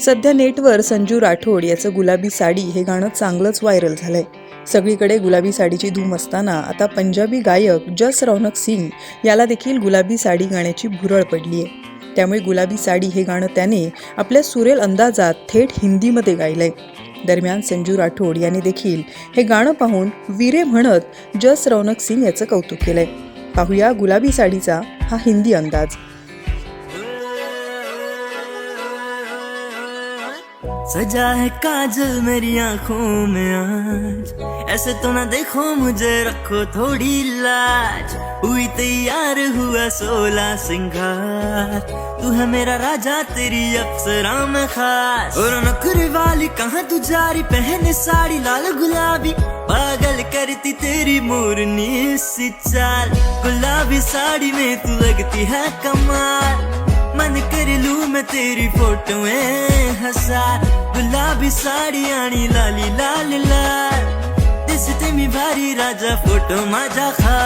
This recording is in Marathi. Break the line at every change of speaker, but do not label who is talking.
सध्या नेटवर संजू राठोड याचं गुलाबी साडी हे गाणं चांगलंच व्हायरल झालंय. सगळीकडे गुलाबी साडीची धूम असताना आता पंजाबी गायक जस रौनक सिंग याला देखील गुलाबी साडी गाण्याची भुरळ पडली आहे त्यामुळे गुलाबी साडी हे गाणं त्याने आपल्या सुरेल अंदाजात थेट हिंदीमध्ये गायलंय. दरम्यान संजू राठोड यांनी देखील हे गाणं पाहून विरे म्हणत जस रौनक सिंग याचं कौतुक केलंय. पाहूया गुलाबी साडीचा हा हिंदी अंदाज.
सजा है काजल मेरी आँखों में आज। ऐसे तो ना देखो मुझे, रखो थोड़ी लाज। हुई तैयार हुआ सोला सिंगार। तू है मेरा राजा, तेरी अप्सरा में खास। और नखरे वाली, कहाँ तू जारी पहने साड़ी, लाल गुलाबी। पागल करती तेरी मोरनी सी चाल। गुलाबी साड़ी में तू लगती है कमाल। मैं तेरी फोटो में हजार गुलाबी साडी आणि लाली लाल लाल। दिसते मी भारी राजा फोटो माझा खा